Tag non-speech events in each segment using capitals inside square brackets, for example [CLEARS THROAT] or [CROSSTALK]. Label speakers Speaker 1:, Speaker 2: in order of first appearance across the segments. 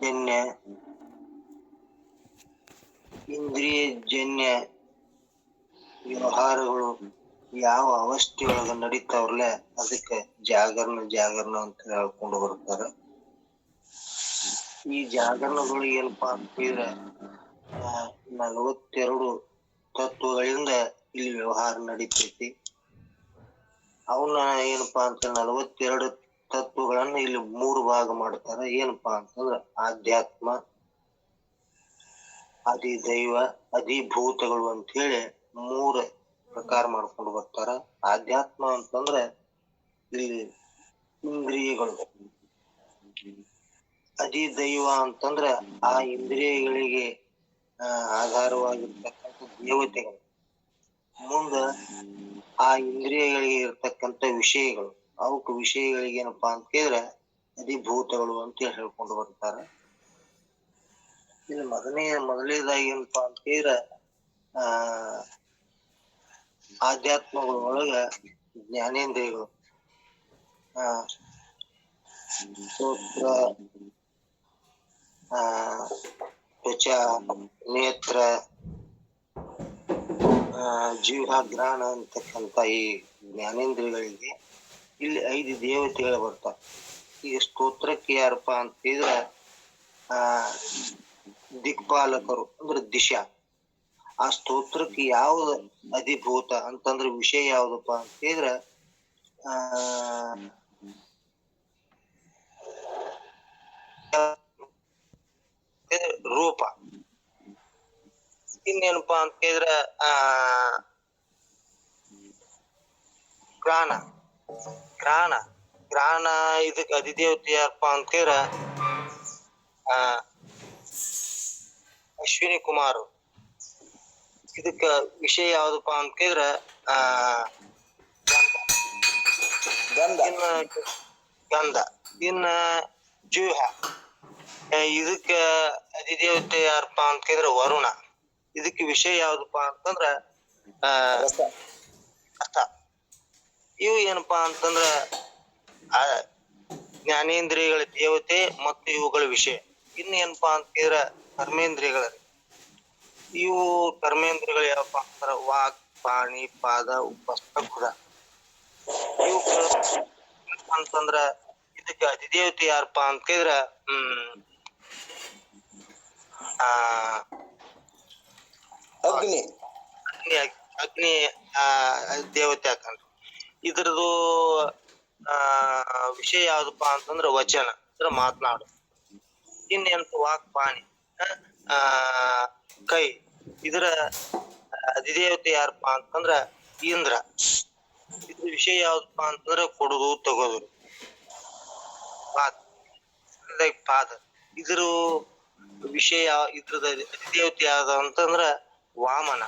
Speaker 1: ಜನ್ಯ ಇಂದ್ರಿಯ ಜನ್ಯ ವ್ಯವಹಾರಗಳು ಯಾವ ಅವಸ್ಥೆಯೊಳಗ ನಡೀತಾವ್ರಲ್ಲ ಅದಕ್ಕೆ ಜಾಗರಣ ಜಾಗರಣ ಅಂತ ಹೇಳ್ಕೊಂಡು ಬರ್ತಾರ. ಈ ಜಾಗರಣಗಳು ಏನಪ್ಪಾ ಅಂತಂದ್ರೆ ನಲವತ್ತೆರಡು ತತ್ವಗಳಿಂದ ಇಲ್ಲಿ ವ್ಯವಹಾರ ನಡೀತೈತಿ. ಅವನ್ನ ಏನಪ್ಪಾ ಅಂತ ನಲವತ್ತೆರಡು ತತ್ವಗಳನ್ನ ಇಲ್ಲಿ ಮೂರು ಭಾಗ ಮಾಡ್ತಾರ ಏನಪ್ಪಾ ಅಂತಂದ್ರ ಆಧ್ಯಾತ್ಮ, ಅಧಿದೈವ, ಅಧಿಭೂತಗಳು ಅಂತ ಹೇಳಿ ಮೂರ ಪ್ರಕಾರ ಮಾಡ್ಕೊಂಡು ಬರ್ತಾರ. ಆಧ್ಯಾತ್ಮ ಅಂತಂದ್ರ ಇಲ್ಲಿ ಇಂದ್ರಿಯಗಳು. ಅಧಿದೈವ ಅಂತಂದ್ರ ಆ ಇಂದ್ರಿಯಗಳಿಗೆ ಆಧಾರವಾಗಿರ್ತಕ್ಕಂಥ ದೇವತೆಗಳು. ಮುಂದ ಆ ಇಂದ್ರಿಯಗಳಿಗೆ ಇರ್ತಕ್ಕಂಥ ವಿಷಯಗಳು. ಅವಕ್ಕೆ ವಿಷಯಗಳಿಗೆ ಏನಪ್ಪಾ ಅಂತ ಕೇಳಿದ್ರೆ, ಅಧಿಭೂತಗಳು ಅಂತ ಹೇಳಿ ಹೇಳ್ಕೊಂಡು ಬರ್ತಾರೆ. ಇಲ್ಲಿ ಮೊದಲನೇ, ಮೊದಲನೇದಾಗಿ ಏನಪ್ಪಾ ಅಂತ ಕೇಳಿದ್ರೆ, ಆ, ಆಧ್ಯಾತ್ಮಗಳ ಒಳಗ ಜ್ಞಾನೇಂದ್ರಿಯಗಳು. ಆ ತ್ವಚ ನೇತ್ರ ಜೀವ ಗ್ರಹಣ ಅಂತಕ್ಕಂತ ಈ ಜ್ಞಾನೇಂದ್ರಿಯಗಳಿಗೆ ಇಲ್ಲಿ ಐದು ದೇವತೆಗಳು ಬರ್ತಾವ. ಈ ಸ್ತೋತ್ರಕ್ಕೆ ಯಾರಪ್ಪ ಅಂತ ಹೇಳಿದ್ರ, ಆ, ದಿಕ್ಪಾಲಕರು, ಅಂದ್ರೆ ದಿಶಾ. ಆ ಸ್ತೋತ್ರಕ್ಕೆ ಯಾವ್ದು ಅಧಿಭೂತ ಅಂತಂದ್ರೆ ವಿಷಯ ಯಾವ್ದಪ್ಪ ಅಂತ ಹೇಳಿದ್ರ, ಆ, ರೂಪ. ಇನ್ನೇನಪ್ಪಾ ಅಂತ ಹೇಳಿದ್ರ, ಆ ಗ್ರಾಣ ಗ್ರಾಣ ಗ್ರಹಣ ಇದಕ್ ಅಧಿದೇವತೆ ಯಾರಪ್ಪ ಅಂತ ಕೇಳ ಆ ಅಶ್ವಿನಿ ಕುಮಾರ್. ಇದಕ್ಕ ವಿಷಯ ಯಾವ್ದಪ್ಪ ಅಂತ ಕೇಳಿದ್ರ ಆ
Speaker 2: ಗಂಧ.
Speaker 1: ಇನ್ನ ಗಂಧ. ಇನ್ನ ಜೂಹ. ಇದಕ್ಕ ಅಧಿದೇವತೆ ಯಾರಪ್ಪ ಅಂತ ಕೇಳಿದ್ರ ವರುಣ. ಇದಕ್ಕೆ ವಿಷಯ ಯಾವ್ದಪ್ಪ ಅಂತಂದ್ರ ಆ ಅರ್ಥ ಇವು ಏನಪ್ಪಾ ಅಂತಂದ್ರ ಆ ಜ್ಞಾನೇಂದ್ರಿಯಗಳ ದೇವತೆ ಮತ್ತು ಇವುಗಳ ವಿಷಯ. ಇನ್ನು ಏನಪ್ಪಾ ಅಂತ ಕೇಳಿದ್ರ ಕರ್ಮೇಂದ್ರಿಯಗಳ ಇವು ಕರ್ಮೇಂದ್ರಿಯಗಳು ಯಾವಪ್ಪ ಅಂತಾರ ವಾಕ್ ಪಾಣಿ ಪಾದ ಉಪಸ್ಥ ಕುದ. ಇವು ಅಂತಂದ್ರ ಇದಕ್ಕ ಅಧಿದೇವತೆ ಯಾರಪ್ಪಾ ಅಂತ ಕೇಳಿದ್ರ ಹ್ಮ್ ಆ
Speaker 2: ಅಗ್ನಿ.
Speaker 1: ಅಗ್ನಿ ಅಗ್ನಿ ಆ ದೇವತೆ ಹಾಕಂತ ಇದ್ರದ್ದು, ಆ, ವಿಷಯ ಯಾವ್ದಪ್ಪ ಅಂತಂದ್ರ ವಚನ. ಅಂದ್ರ ಮಾತನಾಡು. ಇನ್ನೆಂತ ವಾಕ್ ಪಾಣಿ. ಆ, ಕೈ. ಇದರ, ಅಧಿದೇವತೆ ಯಾರಪ್ಪ ಅಂತಂದ್ರ ಇಂದ್ರ. ಇದ್ರ ವಿಷಯ ಯಾವ್ದಪ್ಪ ಅಂತಂದ್ರ ಕೊಡುದು, ತಗೋದು. ಪಾದ. ಪಾದ. ಇದ್ರ ವಿಷಯ ಇದ್ರದ ಅಧಿದೇವತೆ ಯಾವ್ದು ಅಂತಂದ್ರ ವಾಮನ.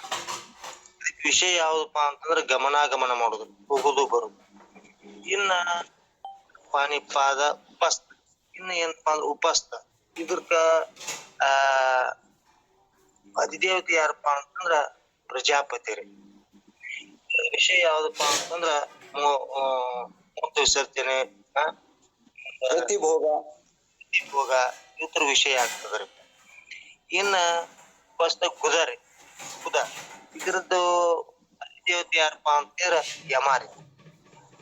Speaker 1: ವಿಷಯ ಯಾವ್ದಪ್ಪ ಅಂತಂದ್ರ ಗಮನಾಗಮನ ಮಾಡುದು ಹೋಗುದು ಬರುದು. ಇನ್ನ ಪಾನಿಪಾದ ಉಪಸ್ಥ ಇನ್ನ ಏನಪ್ಪಾ ಅಂದ್ರ ಉಪಸ್ಥ. ಇದಕ್ಕ ಆ ಅಧಿದೇವತೆ ಯಾರಪ್ಪ ಅಂತಂದ್ರ ಪ್ರಜಾಪತಿ ರೀ. ವಿಷಯ ಯಾವ್ದಪ್ಪ ಅಂತಂದ್ರ ಮೂತ್ರ ವಿಸರ್ಜನೆ ಪ್ರತಿಭೋಗ.
Speaker 2: ಪ್ರತಿಭೋಗ
Speaker 1: ಭೋಗ ಇತರ ವಿಷಯ ಆಗ್ತದ್ರಿ. ಇನ್ನ ಫಸ್ಟ್ ಕುದರಿ ಕುದ ಇದ್ರದ್ದು ದೇವತೆ ಯಾರಪ್ಪ ಅಂತಂದ್ರ ಯಮಾರಿ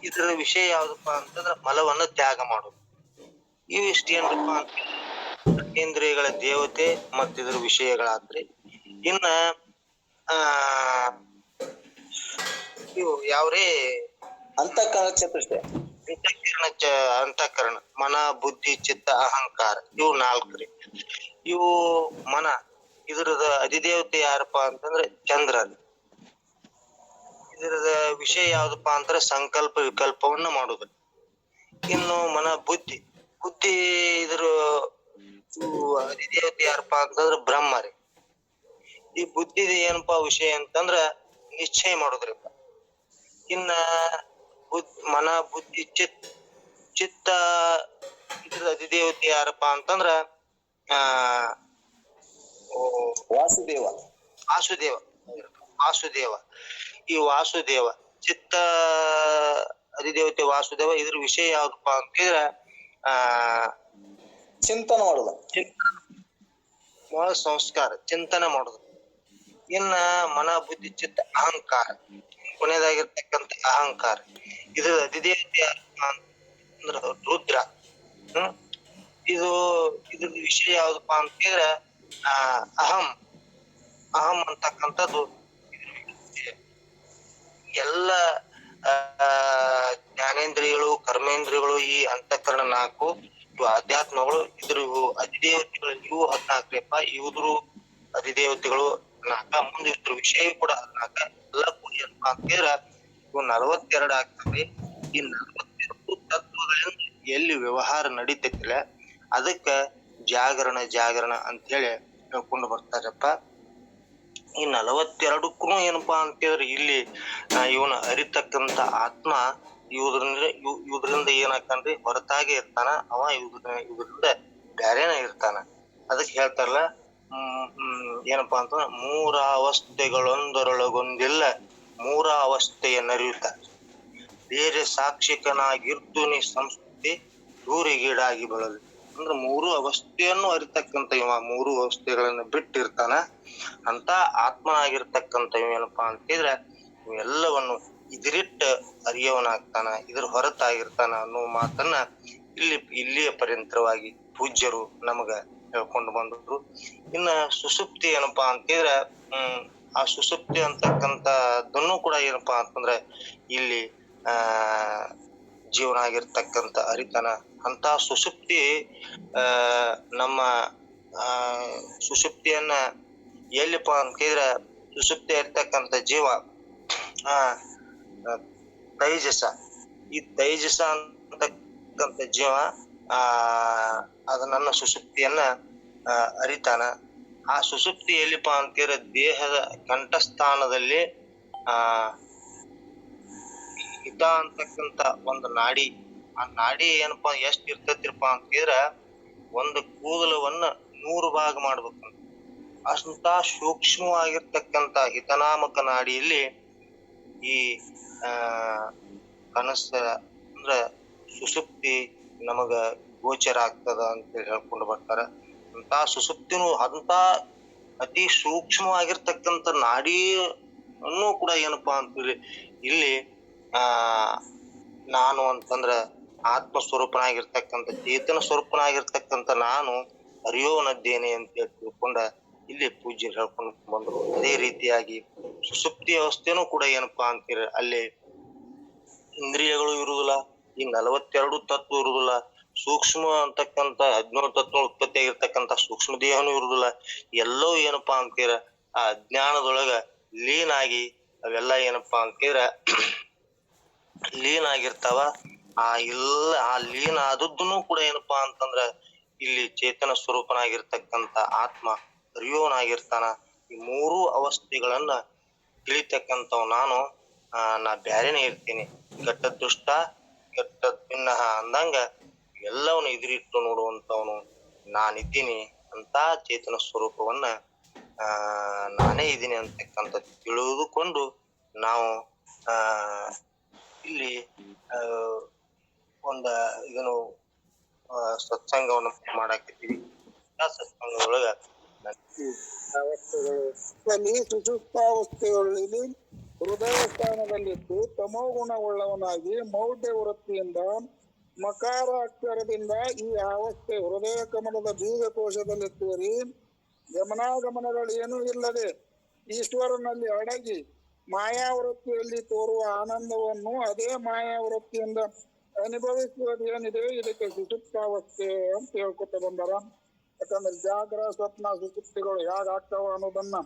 Speaker 1: ಇದ್ರ ವಿಷಯ ಯಾವ್ದಪ್ಪ ಅಂತಂದ್ರ ಮಲವನ್ನು ತ್ಯಾಗ ಮಾಡೋದು. ಇವು ಇಷ್ಟ ಏನ್ರಪ್ಪ ಅಂತ ಇಂದ್ರಿಯಗಳ ದೇವತೆ ಮತ್ತ ಇದ್ರ ವಿಷಯಗಳಾದ್ರಿ ಇನ್ನ ಆ ಇವು ಯಾವ್ರೇ
Speaker 2: ಅಂತಃಕರಣ ಚತುಷ್ಟಯ
Speaker 1: ಅಂತಃಕರಣ ಚ ಅಂತಃಕರಣ ಮನ ಬುದ್ಧಿ ಚಿತ್ತ ಅಹಂಕಾರ ಇವು ನಾಲ್ಕ್ರಿ. ಇವು ಮನ ಇದ್ರದ ಅಧಿದೇವತೆ ಯಾರಪ್ಪ ಅಂತಂದ್ರೆ ಚಂದ್ರ. ಇದ್ರದ ವಿಷಯ ಯಾವ್ದಪ್ಪ ಅಂದ್ರ ಸಂಕಲ್ಪ ವಿಕಲ್ಪವನ್ನ ಮಾಡುದು. ಇನ್ನು ಮನ ಬುದ್ಧಿ. ಬುದ್ಧಿ ಇದ್ರ ಅಧಿದೇವತೆ ಯಾರಪ್ಪ ಅಂತಂದ್ರ ಬ್ರಹ್ಮ ರೀ. ಈ ಬುದ್ಧಿದ ಏನಪ್ಪಾ ವಿಷಯ ಅಂತಂದ್ರ ನಿಶ್ಚಯ ಮಾಡುದ್ರಿ ಇನ್ನ ಬುದ್ ಮನ ಬುದ್ಧಿ ಚಿತ್ ಚಿತ್ತ ಇದ್ರ ಅಧಿದೇವತೆ ಯಾರಪ್ಪ ಅಂತಂದ್ರ, ಆ
Speaker 2: ವಾಸುದೇವ.
Speaker 1: ವಾಸುದೇವ. ವಾಸುದೇವ. ಈ ವಾಸುದೇವ ಚಿತ್ತ ಅಧಿದೇವತೆ ವಾಸುದೇವ ಇದ್ರ ವಿಷಯ ಯಾವ್ದಪ್ಪ ಅಂತ ಹೇಳಿದ್ರ ಆ
Speaker 2: ಚಿಂತನ ಮಾಡುದು.
Speaker 1: ಮೊಳ ಸಂಸ್ಕಾರ ಚಿಂತನೆ ಮಾಡುದು. ಇನ್ನ ಮನ ಬುದ್ಧಿ ಚಿತ್ತ ಅಹಂಕಾರ. ಕೊನೆಯದಾಗಿರ್ತಕ್ಕಂಥ ಅಹಂಕಾರ. ಇದು ಅಧಿದೇವತೆ ಅಂದ್ರ ರುದ್ರ. ಹ್ಮ್? ಇದು ಇದ್ರ ವಿಷಯ ಯಾವ್ದಪ್ಪ ಅಂತ ಕೇಳಿದ್ರೆ ಆ ಅಹಂ ಅಹಂ ಅಂತಕ್ಕಂಥದ್ದು. ಎಲ್ಲ ಜ್ಞಾನೇಂದ್ರಿಯಗಳು, ಕರ್ಮೇಂದ್ರಿಯಗಳು ಈ ಅಂತಃಕರಣ ನಾಲ್ಕು, ಇವು ಅಧ್ಯಾತ್ಮಗಳು ಇದ್ರ ಇವು ಅಧಿದೇವತೆಗಳು, ಇವು ಹದ್ನಾಲ್ಕಪ್ಪ ಇವ್ರು ಅಧಿದೇವತೆಗಳು ನಾಲ್ಕ ಮುಂದೆ ಇದ್ರ ವಿಷಯ ಕೂಡ ಹದಿನಾಲ್ಕ, ಎಲ್ಲ ಕೂಡಿ ಅಂತ ಇವು ನಲವತ್ತೆರಡು ಆಗ್ತವೆ. ಈ ನಲವತ್ತೆರಡು ತತ್ವಗಳಿಂದ ಎಲ್ಲಿ ವ್ಯವಹಾರ ನಡೀತೈತಿಲ್ಲ ಅದಕ್ಕ ಜಾಗರಣ ಜಾಗರಣ ಅಂತ ಹೇಳಿ ಹೇಳ್ಕೊಂಡು ಬರ್ತಾರಪ್ಪ. ಈ ನಲವತ್ತೆರಡಕ್ಕೂ ಏನಪ್ಪಾ ಅಂತ ಹೇಳಿದ್ರೆ ಇಲ್ಲಿ ಇವನ ಅರಿತಕ್ಕಂತ ಆತ್ಮ ಇವುದ್ರಿಂದ ಇವ್ ಇವ್ದ್ರಿಂದ ಏನಾಕನ್ರಿ ಹೊರತಾಗೆ ಇರ್ತಾನ. ಅವ ಇವ್ರ ಇವ್ರಿಂದ ಬ್ಯಾರೇನ ಇರ್ತಾನ. ಅದಕ್ಕೆ ಹೇಳ್ತಾರಲ್ಲ ಏನಪ್ಪಾ ಅಂತಂದ್ರ ಮೂರ ಅವಸ್ಥೆಗಳೊಂದರೊಳಗೊಂದಿಲ್ಲ ಮೂರ ಅವಸ್ಥೆಯನ್ನರಿಯುತ್ತ ಬೇರೆ ಸಾಕ್ಷಿಕನಾಗಿರ್ದು ನೀ ಸಂಸ್ಕೃತಿ ದೂರಿಗೀಡಾಗಿ ಬೆಳಲಿ ಅಂದ್ರೆ ಮೂರು ಅವಸ್ಥೆಯನ್ನು ಅರಿತಕ್ಕಂತ ಇವ, ಮೂರು ಅವಸ್ಥೆಗಳನ್ನ ಬಿಟ್ಟಿರ್ತಾನ. ಅಂತ ಆತ್ಮ ಆಗಿರ್ತಕ್ಕಂತ ಏನಪ್ಪಾ ಅಂತಿದ್ರೆ ಇವೆಲ್ಲವನ್ನು ಇದಿರಿಟ್ಟ ಅರಿಯವನಾಗ್ತಾನ, ಇದ್ರ ಹೊರತಾಗಿರ್ತಾನ ಅನ್ನೋ ಮಾತನ್ನ ಇಲ್ಲಿ, ಇಲ್ಲಿಯ ಪರ್ಯಂತರವಾಗಿ ಪೂಜ್ಯರು ನಮಗ ಹೇಳ್ಕೊಂಡು ಬಂದ್ರು. ಇನ್ನ ಸುಸುಪ್ತಿ ಏನಪ್ಪಾ ಅಂತಿದ್ರೆ ಹ್ಮ್, ಆ ಸುಸುಪ್ತಿ ಅಂತಕ್ಕಂಥದ್ದನ್ನು ಕೂಡ ಏನಪ್ಪಾ ಅಂತಂದ್ರೆ, ಇಲ್ಲಿ, ಆ ಜೀವನ ಆಗಿರ್ತಕ್ಕಂಥ ಅರಿತನ ಅಂತ ಸುಸುಪ್ತಿ ನಮ್ಮ ಸುಸುಪ್ತಿಯನ್ನ ಎಲ್ಲಿಪ್ಪ ಅಂತ ಕೇಳಿದ್ರೆ ಸುಸುಪ್ತಿ ಇರ್ತಕ್ಕಂಥ ಜೀವ, ಆ ತೈಜಸ. ಈ ತೈಜಸ ಅಂತಕ್ಕಂಥ ಜೀವ, ಆ, ಅದು ನನ್ನ ಸುಸುಪ್ತಿಯನ್ನ ಅರಿತಾನ. ಆ ಸುಸುಪ್ತಿ ಎಲ್ಲಿಪ್ಪ ಅಂತೀರ ದೇಹದ ಕಂಠಸ್ಥಾನದಲ್ಲಿ, ಆ ಹಿತ ಅಂತಕ್ಕಂತ ಒಂದು ನಾಡಿ. ಆ ನಾಡಿ ಏನಪ್ಪಾ, ಎಷ್ಟ್ ಇರ್ತೈತಿರಪ್ಪ ಅಂತಿದ್ರ ಒಂದು ಕೂದಲವನ್ನ ನೂರು ಭಾಗ ಮಾಡ್ಬೇಕಂತ. ಅಷ್ಟಂತ ಸೂಕ್ಷ್ಮವಾಗಿರ್ತಕ್ಕಂತ ಹಿತನಾಮಕ ನಾಡಿಯಲ್ಲಿ ಈ, ಆ, ಕನಸ ಅಂದ್ರ ಸುಸುಪ್ತಿ ನಮಗ ಗೋಚರ ಆಗ್ತದ ಅಂತ ಹೇಳಿ ಹೇಳ್ಕೊಂಡು ಬರ್ತಾರ. ಅಂತ ಸುಸುಪ್ತಿನೂ ಅಂತ ಅತಿ ಸೂಕ್ಷ್ಮವಾಗಿರ್ತಕ್ಕಂಥ ನಾಡಿ ಅನ್ನು ಕೂಡ ಏನಪ್ಪಾ ಅಂತಂದ್ರೆ ಇಲ್ಲಿ ನಾನು ಅಂತಂದ್ರ ಆತ್ಮ ಸ್ವರೂಪನಾಗಿರ್ತಕ್ಕಂಥ ಚೇತನ ಸ್ವರೂಪನಾಗಿರ್ತಕ್ಕಂಥ ನಾನು ಅರಿಯೋನದ್ದೇನೆ ಅಂತ ಹೇಳಿ ತಿಳ್ಕೊಂಡ ಇಲ್ಲಿ ಪೂಜ್ಯ ಹೇಳ್ಕೊಂಡು ಬಂದ್ರು. ಅದೇ ರೀತಿಯಾಗಿ ಸುಸುಪ್ತಿ ವ್ಯವಸ್ಥೆನೂ ಕೂಡ ಏನಪ್ಪಾ ಅಂತೀರ, ಅಲ್ಲಿ ಇಂದ್ರಿಯಗಳು ಇರುವುದಿಲ್ಲ, ಈ ನಲವತ್ತೆರಡು ತತ್ವ ಇರುವುದಿಲ್ಲ, ಸೂಕ್ಷ್ಮ ಅಂತಕ್ಕಂಥ ಹದಿನೇಳು ತತ್ವ ಉತ್ಪತ್ತಿ ಆಗಿರ್ತಕ್ಕಂಥ ಸೂಕ್ಷ್ಮ ದೇಹನೂ ಇರುವುದಿಲ್ಲ, ಎಲ್ಲವೂ ಏನಪ್ಪಾ ಅಂತೀರ, ಆ ಅಜ್ಞಾನದೊಳಗ ಲೀನ್ ಆಗಿ ಅವೆಲ್ಲ ಏನಪ್ಪಾ ಅಂತೀರ ಲೀನ್ ಆಗಿರ್ತಾವ. ಆ ಇಲ್ಲ, ಆ ಲೀನ್ ಆದದ್ದನ್ನು ಕೂಡ ಏನಪ್ಪಾ ಅಂತಂದ್ರ ಇಲ್ಲಿ ಚೇತನ ಸ್ವರೂಪನಾಗಿರ್ತಕ್ಕಂತ ಆತ್ಮ ಅರಿಯೋನಾಗಿರ್ತಾನ ಈ ಮೂರು ಅವಸ್ಥೆಗಳನ್ನ ತಿಳಿತಕ್ಕಂಥವ್ ನಾನು. ನಾ ಬ್ಯಾರೇನೆ ಇರ್ತೀನಿ. ಘಟ್ಟ ದುಷ್ಟ ಘಟ್ಟ ಭಿನ್ನ ಅಂದಂಗ ಎಲ್ಲವನ್ನು ಎದುರಿಟ್ಟು ನೋಡುವಂತವನು ನಾನಿದ್ದೀನಿ ಅಂತ ಚೇತನ ಸ್ವರೂಪವನ್ನ, ಆ, ನಾನೇ ಇದ್ದೀನಿ ಅಂತಕ್ಕಂಥ ತಿಳಿದುಕೊಂಡು ನಾವು, ಆ ಇಲ್ಲಿ ಒಂದ ಇದನ್ನು ಸತ್ಸಂಗವನ್ನು ಮಾಡಾಕತ್ತೀವಿ. ಆ ಸತ್ಸಂಗದೊಳಗ
Speaker 3: ಅವಸ್ಥೆಗಳು ಸುಷುಪ್ತಾವಸ್ಥೆಗಳಲ್ಲಿ ಹೃದಯ ಸ್ಥಾನದಲ್ಲಿದ್ದು ತಮೋಗುಣವುಳ್ಳವನಾಗಿ ಮೌಢ್ಯ ವೃತ್ತಿಯಿಂದ ಮಕಾರ ಅಕ್ಷರದಿಂದ ಈ ಅವಸ್ಥೆ ಹೃದಯ ಕಮಲದ ಬೀಜಕೋಶದಲ್ಲಿ ತೋರಿ ಗಮನಾಗಮನಗಳೇನೂ ಇಲ್ಲದೆ ಈಶ್ವರನಲ್ಲಿ ಅಡಗಿ ಮಾಯಾವೃತ್ತಿಯಲ್ಲಿ ತೋರುವ ಆನಂದವನ್ನು ಅದೇ ಮಾಯಾವೃತ್ತಿಯಿಂದ ಅನುಭವಿಸುವುದು ಏನಿದೆ? ಇದಕ್ಕೆ ಸುಚುಪ್ತಾವಸ್ಥೆ ಅಂತ ಹೇಳ್ಕೊತ ಬಂದಾರ. ಯಾಕಂದ್ರೆ ಜಾಗ್ರ ಸ್ವಪ್ನ ಸುಸುಪ್ತಿಗಳು ಹೇಗಾಗ್ತಾವ ಅನ್ನೋದನ್ನ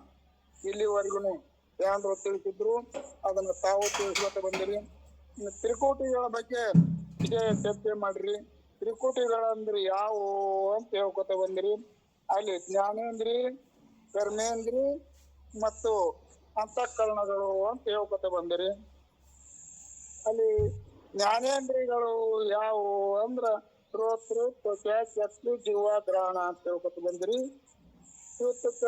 Speaker 3: ಇಲ್ಲಿವರೆಗೂ ಯಾರು ತಿಳಿಸಿದ್ರು. ಅದನ್ನ ತಾವು ತಿಳಿಸ್ಕೊತ ಬಂದಿರಿ. ತ್ರಿಕೋಟಿಗಳ ಬಗ್ಗೆ ಇದೇ ಚರ್ಚೆ ಮಾಡ್ರಿ. ತ್ರಿಕೋಟಿಗಳಂದ್ರೆ ಯಾವುವು ಅಂತ ಹೇಳ್ಕೊತ ಬಂದಿರಿ. ಅಲ್ಲಿ ಜ್ಞಾನೇಂದ್ರಿ, ಕರ್ಮೇಂದ್ರಿ ಮತ್ತು ಅಂತಃಕರಣಗಳು ಅಂತ ಹೇಳ್ಕೊತ ಬಂದಿರಿ. ಅಲ್ಲಿ ಜ್ಞಾನೇಂದ್ರಿಗಳು ಯಾವುವು ಅಂದ್ರ ಶ್ರೋತೃ ತ್ವಚ ಜೀವ, ಗ್ರಹಣ ಅಂತ ಹೇಳ್ಕೊತ ಬಂದಿರಿ. ಇವತ್ತಕ್ಕ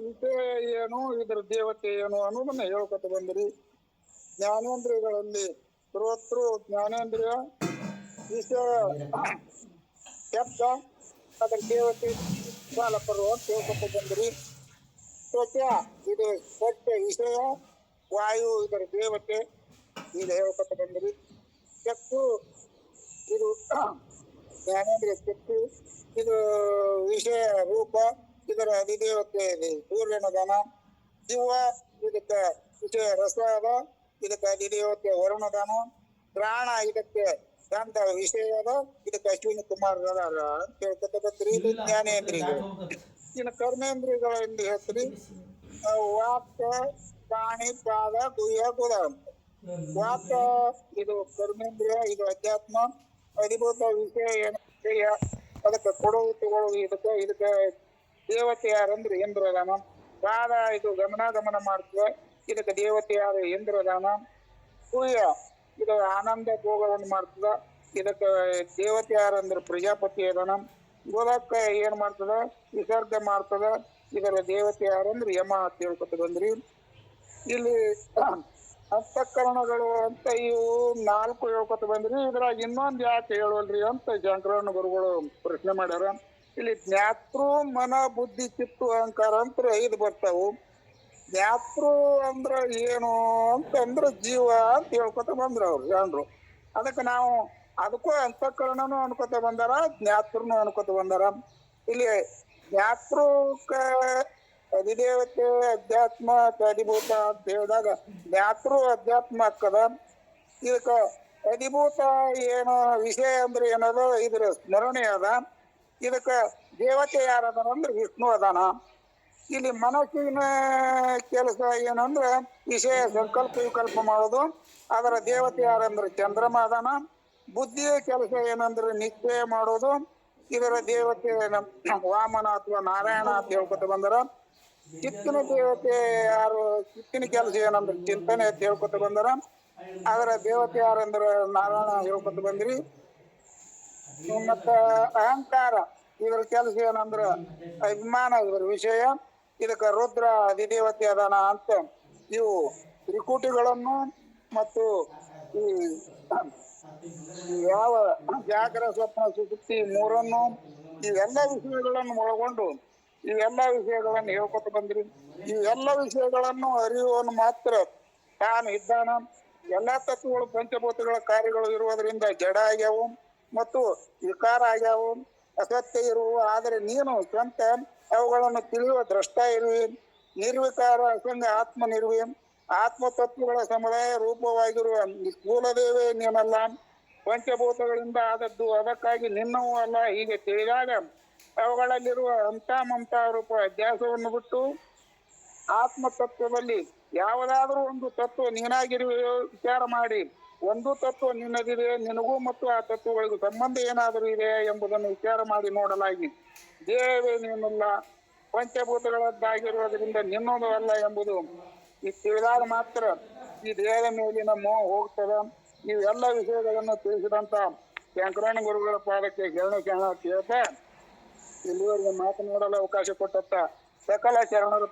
Speaker 3: ವಿಷಯ ಏನು, ಇದ್ರ ದೇವತೆ ಏನು ಅನ್ನೋದನ್ನ ಹೇಳ್ಕೊತ ಬಂದಿರಿ. ಜ್ಞಾನೇಂದ್ರಿಯಗಳಲ್ಲಿ ಶ್ರೋತೃ, ಜ್ಞಾನೇಂದ್ರಿಯ ವಿಷಯ ಶಬ್ದ, ಅದ್ರ ದೇವತೆ ಅಂತ ಹೇಳ್ಕೊತ ಬಂದ್ರಿ. ತ್ವಚ ಇದು ಸತ್ಯ ವಿಷಯ ವಾಯು ಇದರ ದೇವತೆ ಈಗ ಹೇಳ್ಕೊಟ್ಟ ಬಂದ್ರಿ ಚಕ್ಕು ಇದು ಜ್ಞಾನೇಂದ್ರ ಚಕ್ಕು ಇದು ವಿಷಯ ರೂಪ ಇದರ ಅಧಿದೇವತೆ ಸೂರ್ಯನ ಧನ ಶಿವ ಇದಕ್ಕೆ ವಿಷಯ ರಸ ಅದ ಇದಕ್ಕೆ ಅಧಿದೇವತೆ ವರುಣದಾನ ಪ್ರಾಣ ಇದಕ್ಕೆ ಶಾಂತ ವಿಷಯ ಅದ ಇದಕ್ಕೆ ಅಶ್ವಿನಿ ಕುಮಾರ್ ಅದ ಅಂತ ಹೇಳ್ಕೊತ ಬಂದ್ರಿ ಇದು ಜ್ಞಾನೇಂದ್ರಿಯಗಳು. ಇನ್ನು ಕರ್ಮೇಂದ್ರಿಯಗಳು ಎಂದು ಹೇಳ್ತೀರಿ ಅವು ವಾಕ್ ಪ್ರಾಣಿ, ಪಾದ ಗುಹ್ಯ ಗುದ ವಾಕ್ ಇದು ಕರ್ಮೇಂದ್ರಿಯ ಇದು ಅಧ್ಯಾತ್ಮ ಅಧಿಭೂತ ವಿಷಯ ಏನು ವಿಷಯ? ಅದಕ್ಕೆ ಕೊಡೋದು ತಗೊಳ್ಳೋದು ಇದಕ್ಕೆ ಇದಕ್ಕೆ ದೇವತೆ ಯಾರಂದ್ರೆ ಇಂದ್ರದಾನ ಪಾದ ಇದು ಗಮನ ಮಾಡ್ತದೆ. ಇದಕ್ಕೆ ದೇವತೆ ಯಾರ? ಇಂದ್ರದಾನ ಗುಹ್ಯ ಇದು ಆನಂದ ಭೋಗವನ್ನು ಮಾಡ್ತದ. ಇದಕ್ಕೆ ದೇವತೆ ಯಾರಂದ್ರೆ ಪ್ರಜಾಪತಿ ಅದಾನ. ಗೋಲಕ್ಕ ಏನ್ ಮಾಡ್ತದ? ವಿಸರ್ಜನೆ ಮಾಡ್ತದ. ಇದರ ದೇವತೆ ಯಾರಂದ್ರೆ ಯಮ ಅಂತ ಹೇಳ್ಕೊತ ಬಂದ್ರಿ. ಇಲ್ಲಿ [CLEARS THROAT] ಅಂತಃಕರಣಗಳು ಅಂತ ಇವು ನಾಲ್ಕು ಹೇಳ್ಕೊತ ಬಂದ್ರಿ. ಇದ್ರಾಗ ಇನ್ನೊಂದ್ ಯಾಕೆ ಹೇಳುವಲ್ರಿ ಅಂತ ಶಂಕರಣ್ಣ ಗುರುಗಳು ಪ್ರಶ್ನೆ ಮಾಡ್ಯಾರ. ಇಲ್ಲಿ ಜ್ಞಾತೃ, ಮನ, ಬುದ್ಧಿ, ಚಿತ್ತು, ಅಹಂಕಾರ ಅಂತ ಐದು ಬರ್ತಾವು. ಜ್ಞಾತೃ ಅಂದ್ರ ಏನು ಅಂತಂದ್ರ ಜೀವ ಅಂತ ಹೇಳ್ಕೊತ ಬಂದ್ರ ಅವ್ರು ಜನರು. ಅದಕ್ಕೆ ನಾವು ಅದಕ್ಕೂ ಅಂತಃಕರಣನು ಅನ್ಕೋತ ಬಂದಾರ, ಜ್ಞಾತೃನು ಅನ್ಕೋತ ಬಂದಾರ. ಇಲ್ಲಿ ಜ್ಞಾತೃ ಅಧಿದೇವತೆ ಅಧ್ಯಾತ್ಮ ಅಧಿಭೂತ ಅಂತ ಹೇಳಿದಾಗ ಜ್ಞಾತೃ ಅಧ್ಯಾತ್ಮ ಆಗ್ತದ ಇದಕ್ಕ ಅಧಿಭೂತ ಏನು ವಿಷಯ ಅಂದ್ರೆ ಏನದ, ಇದ್ರ ಸ್ಮರಣೆ ಅದ. ಇದಕ್ಕ ದೇವತೆ ಯಾರದಾರ ಅಂದ್ರೆ ವಿಷ್ಣು ಅದಾನ. ಇಲ್ಲಿ ಮನಸ್ಸಿನ ಕೆಲಸ ಏನಂದ್ರ ವಿಷಯ ಸಂಕಲ್ಪ ವಿಕಲ್ಪ ಮಾಡೋದು. ಅದರ ದೇವತೆ ಯಾರಂದ್ರೆ ಚಂದ್ರಮ ಅದಾನ. ಬುದ್ಧಿಯ ಕೆಲಸ ಏನಂದ್ರೆ ನಿಶ್ಚಯ ಮಾಡೋದು. ಇದರ ದೇವತೆ ವಾಮನ ಅಥವಾ ನಾರಾಯಣ ಅಂತ ಹೇಳ್ಕೊತ ಬಂದರ. ಚಿತ್ತಿನ ದೇವತೆ ಯಾರು ಚಿತ್ತಿನ ಕೆಲಸ ಏನಂದ್ರೆ ಚಿಂತನೆ ಅಂತ ಹೇಳ್ಕೊತ ಬಂದರ. ಅದರ ದೇವತೆ ಯಾರಂದ್ರ ನಾರಾಯಣ ಹೇಳ್ಕೊತ ಬಂದ್ರಿ. ಮತ್ತ ಅಹಂಕಾರ, ಇದರ ಕೆಲಸ ಏನಂದ್ರ ಅಭಿಮಾನ, ಇದರ ವಿಷಯ. ಇದಕ್ಕ ರುದ್ರ ಅಧಿದೇವತೆ ಅದಾನ ಅಂತ ಇವು ತ್ರಿಕೂಟಿಗಳನ್ನು ಮತ್ತು ಈ ಯಾವ ಜಾಗರ ಸ್ವಪ್ನ ಸುಶುಕ್ತಿ ಮೂರನ್ನು ಇವೆಲ್ಲ ವಿಷಯಗಳನ್ನು ಒಳಗೊಂಡು ಇವೆಲ್ಲ ವಿಷಯಗಳನ್ನು ಹೇಳ್ಕೊತ ಬಂದ್ರಿ. ಎಲ್ಲ ವಿಷಯಗಳನ್ನು ಅರಿಯುವನು ಮಾತ್ರ ತಾನು ಇದ್ದಾನ. ಎಲ್ಲಾ ತತ್ವಗಳು ಪಂಚಭೂತಗಳ ಕಾರ್ಯಗಳು ಇರುವುದರಿಂದ ಜಡ ಆಗ್ಯಾವು ಮತ್ತು ವಿಕಾರ ಆಗ್ಯಾವು ಅಸತ್ಯ ಇರುವು ಆದರೆ ನೀನು ಸ್ವಂತ ಅವುಗಳನ್ನು ತಿಳಿಯುವ ದ್ರಷ್ಟ ಇರುವೆ. ನಿರ್ವಿಕಾರ ಅಸಂಗ ಆತ್ಮ ನಿರ್ವಿ ಆತ್ಮ ತತ್ವಗಳ ಸಮುದಾಯ ರೂಪವಾಗಿರುವ ಸ್ಥೂಲದೇವೇ ನೀನಲ್ಲ. ಪಂಚಭೂತಗಳಿಂದ ಆದದ್ದು ಅದಕ್ಕಾಗಿ ನಿನ್ನವೂ ಅಲ್ಲ, ಹೀಗೆ ತಿಳಿದಾಗ ಅವುಗಳಲ್ಲಿರುವ ಅಂತ ಮಂತ ರೂಪ ಅಧ್ಯಾಸವನ್ನು ಬಿಟ್ಟು ಆತ್ಮ ತತ್ವದಲ್ಲಿ ಯಾವುದಾದರೂ ಒಂದು ತತ್ವ ನೀನಾಗಿರುವ ವಿಚಾರ ಮಾಡಿ, ಒಂದು ತತ್ವ ನಿನ್ನದಿದೆ, ನಿನಗೂ ಮತ್ತು ಆ ತತ್ವಗಳಿಗೂ ಸಂಬಂಧ ಏನಾದರೂ ಇದೆ ಎಂಬುದನ್ನು ವಿಚಾರ ಮಾಡಿ ನೋಡಲಾಗಿ. ದೇಹವೇ ನೀನಲ್ಲ, ಪಂಚಭೂತಗಳದ್ದಾಗಿರುವುದರಿಂದ ನಿನ್ನೊಂದು ಅಲ್ಲ ಎಂಬುದು ಈ ತಿಳಿದಾಗ ಮಾತ್ರ ಈ ದೇಹದ ಮೇಲಿನ ಮೋಹ ಹೋಗ್ತದ. ಇವೆಲ್ಲ ವಿಷಯಗಳನ್ನು ತಿಳಿಸಿದಂತ ಶಂಕರಣ ಗುರುಗಳ ಪಾದಕ್ಕೆ ಶರಣ ಶರಣ ಕೇಳ್ತಾ ಇಲ್ಲಿವರೆಗೆ ಮಾತನಾಡಲು ಅವಕಾಶ ಕೊಟ್ಟಂತ ಸಕಲ ಶರಣರ